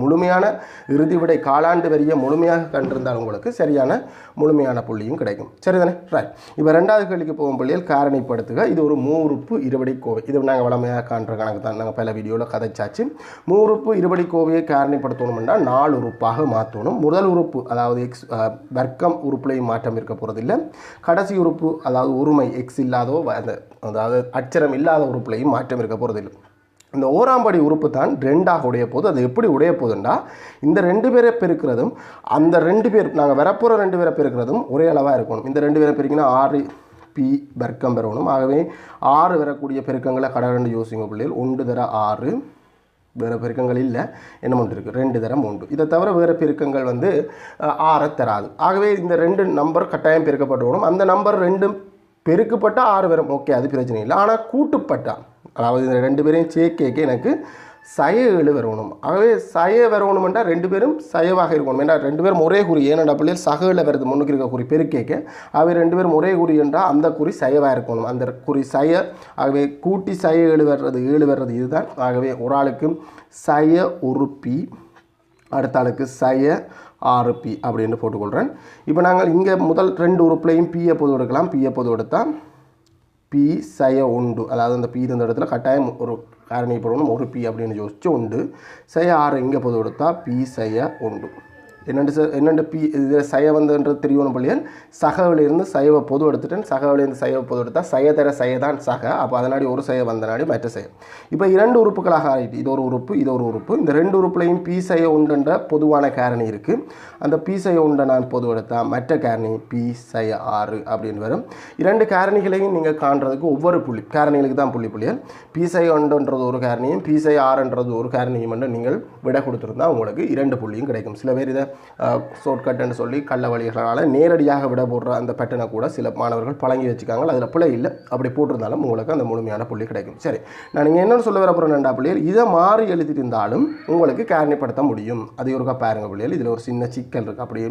முழுமையான இறுதி விடை காலாண்டு வரிய முழுமையாக கண்டிருந்தால் உங்களுக்கு சரியான முழுமையான புள்ளியும் கிடைக்கும். சரிதானே? ரைட் இப்போ ரெண்டாவது கேள்விக்கு போகும் புள்ளியில் காரணிப்படுத்துக. இது ஒரு மூறுப்பு இருபடி கோவை. இது நாங்கள் வளமையாக காண்ற கணக்கு தான் நாங்கள் பல வீடியோவில் கதைச்சாச்சு. மூறுப்பு இருபடி கோவையை காரணிப்படுத்தணும்னா நாலு உறுப்பாக மாற்றணும் முதல் உறுப்பு அதாவது எக்ஸ் வர்க்கம் உறுப்புலையும் மாற்றம் இருக்க போகிறதில்லை கடைசி உறுப்பு அதாவது உரிமை எக்ஸ் இல்லாதோ அந்த அதாவது அச்சரம் இல்லாத உறுப்புலையும் மாற்றம் இருக்க போகிறதில்லை இந்த ஓராம்படி உறுப்பு தான் ரெண்டாக உடைய போது அது எப்படி உடைய போதுண்டா? இந்த ரெண்டு பேரை பெருக்கிறதும் அந்த ரெண்டு பேர் நாங்கள் வரப்போகிற ரெண்டு பேரை பெருக்கிறதும் ஒரே அளவாக இருக்கணும். இந்த ரெண்டு பேரை பெருக்கினா ஆறு பி பெருக்கம் பெறணும். ஆகவே ஆறு வரக்கூடிய பெருக்கங்களை கடகண்டு யோசிங்க பிள்ளைகள். ஒன்று தர ஆறு வேறு பெருக்கங்கள் இல்லை. என்ன ஒன்று இருக்குது ரெண்டு தரம் உண்டு இதை தவிர வேறு பெருக்கங்கள் வந்து ஆறை தராது. ஆகவே இந்த ரெண்டு நம்பர் கட்டாயம் பெருக்கப்பட்டு அந்த நம்பர் ரெண்டும் பெருக்கப்பட்ட ஆறு வரும். ஓகே அது பிரச்சனை இல்லை. ஆனால் கூட்டுப்பட்டா அதாவது இந்த ரெண்டு பேரையும் சேர்க்க எனக்கு சய ஏழு வரணும். ஆகவே சய வரணுமெண்டா ரெண்டு பேரும் சயவாக இருக்கணும். ஏன்னா ரெண்டு பேரும் ஒரே குறி. ஏன்னா பிள்ளைகள் சகையில் வருது முன்னுக்கு இருக்க குறி பெருக்கேக்க. ஆகவே ரெண்டு பேரும் ஒரே குறி என்றால் அந்த குறி சயவாக இருக்கணும். அந்த குறி சய ஆகவே கூட்டி சய ஏழு வர்றது ஏழு வர்றது இதுதான். ஆகவே ஒரு ஆளுக்கு சய உறுப்பி அடுத்த ஆளுக்கு சய ஆறு அப்படின்னு போட்டுக்கொள்கிறேன் இப்போ நாங்கள் இங்கே முதல் ரெண்டு உறுப்புலையும் பிஏ பொது எடுக்கலாம் பிஏ பொது எடுத்தால் பி சய உண்டு. அதாவது அந்த பி இந்த இடத்துல கட்டாயம் ஒரு காரணி போடணும் ஒரு பி அப்படின்னு யோசிச்சு உண்டு. சய ஆறு இங்கே பொது கொடுத்தா பி சய உண்டு. என்னென்று சார் என்னென்று பி இது சய வந்துன்றது தெரியணும் புள்ளியன். சகவிலிருந்து சைவ பொது எடுத்துட்டேன். சகவிலிருந்து சைவ பொது எடுத்தால் சயதர சயதான் தான் சக. அப்போ அதனாடி ஒரு சய வந்தனாடி மற்ற சய. இப்போ இரண்டு உறுப்புகளாக ஆகிட்டு இது ஒரு உறுப்பு இது ஒரு உறுப்பு. இந்த ரெண்டு உறுப்புலையும் பி சய உண்டுன்ற பொதுவான காரணி இருக்குது அந்த பி சய உண்டை நான் பொது எடுத்தால் மற்ற காரணி பி சய ஆறு அப்படின்னு வரும். இரண்டு காரணிகளையும் நீங்கள் காண்றதுக்கு ஒவ்வொரு புள்ளி காரணிகளுக்கு தான் புள்ளி புள்ளியல் பி சை ஒன்றுன்றது ஒரு காரணியும் பி சை ஆறுன்றது ஒரு காரணியும் என்று நீங்கள் விட கொடுத்துருந்தா உங்களுக்கு இரண்டு புள்ளியும் கிடைக்கும். சில பேர் இதை ஷார்ட்கட்டுன்னு சொல்லி கள்ள வழிகளால் நேரடியாக விட போடுற அந்த பேட்டனை கூட சில மாணவர்கள் பழங்கி வச்சுக்காங்க. அதில் பிள்ளை இல்லை. அப்படி போட்டிருந்தாலும் உங்களுக்கு அந்த முழுமையான புள்ளி கிடைக்கும். சரி. நான் நீங்கள் என்னென்னு சொல்ல வர போகிறேன் ரெண்டா பிள்ளைகள் இதை மாறி எழுதியிருந்தாலும் உங்களுக்கு காரணிப்படுத்த முடியும். அது ஒருக்கா பாருங்கள் பிள்ளைகள் இதில் ஒரு சின்ன சிக்கல் இருக்குது அப்படி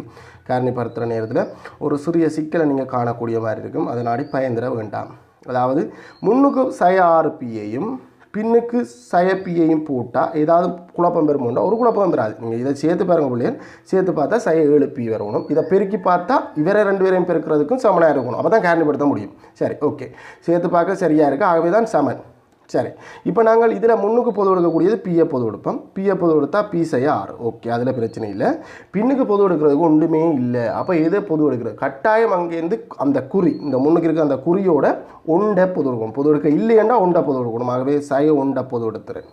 காரணிப்படுத்துகிற நேரத்தில் ஒரு சிறிய சிக்கலை நீங்கள் காணக்கூடிய மாதிரி இருக்கும். அதனாடி பயந்துட வேண்டாம். அதாவது முன்னுக்கு சை ஆறு பியையும் பின்னுக்கு சயப்பியையும் போட்டால் ஏதாவது குழப்பம் பெறுமோண்டா ஒரு குழப்பம் பெறாது நீங்கள் இதை சேர்த்து பாருங்க பிள்ளைகள் சேர்த்து பார்த்தா சய ஏழு வரணும் இதை பெருக்கி பார்த்தா இவரை ரெண்டு பேரையும் பெருக்கிறதுக்கும் சமனாக இருக்கணும். அப்போ தான் காரணிப்படுத்த முடியும். சரி ஓகே சேர்த்து பார்க்க சரியாக இருக்குது ஆகவே தான் சமன். சரி. இப்போ நாங்கள் இதில் முன்னுக்கு பொது எடுக்கக்கூடியது பிஏ பொது எடுப்போம். பிஏ பொது எடுத்தா பி செய்ய ஆறு ஓகே அதில் பிரச்சனை இல்லை. பின்னுக்கு பொது எடுக்கிறதுக்கு ஒன்றுமே இல்லை. அப்போ எதை பொது எடுக்கிறது கட்டாயம் அங்கேருந்து அந்த குறி இந்த முன்னுக்கு இருக்க அந்த குறியோட ஒண்டை பொது எடுக்கணும் பொது எடுக்க இல்லையேண்டா ஒண்டை பொது எடுக்கணும். ஆகவே சய ஒண்டை பொது எடுத்துறேன்.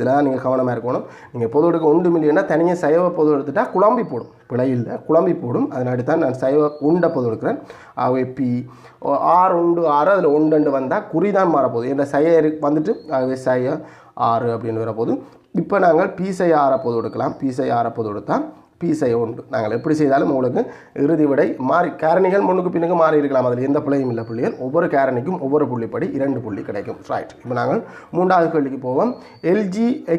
இதெல்லாம் நீங்கள் கவனமாக இருக்கணும். நீங்கள் பொது எடுக்க உண்டு மில்லியனா தனியாக சைவ பொது எடுத்துட்டா குழம்பி போடும். பிழை இல்லை. குழம்பி போடும். அதனாடி தான் நான் சைவ உண்டை பொது எடுக்கிறேன். ஆகவே பி ஆறு உண்டு ஆறு அதில் ஒன்று வந்தால் குறி தான் மாறப்போகுது. என்ற சைய வந்துட்டு ஆகவே சைய ஆறு அப்படின்னு வரப்போகுது. இப்போ நாங்கள் பீசை ஆறப்போது எடுக்கலாம் பீசை ஆறப்போது எடுத்தால் பீசை உண்டு. நாங்கள் எப்படி செய்தாலும் உங்களுக்கு இறுதி விடை மாறி காரணிகள் முன்னுக்கு பின்னுக்கு மாறி இருக்கலாம். அதில் எந்த பிள்ளையும் இல்லை புள்ளிகள். ஒவ்வொரு காரணிக்கும் ஒவ்வொரு புள்ளிப்படி இரண்டு புள்ளி கிடைக்கும். ரைட் இப்போ நாங்கள் மூன்றாவது கேள்விக்கு போவோம். LG X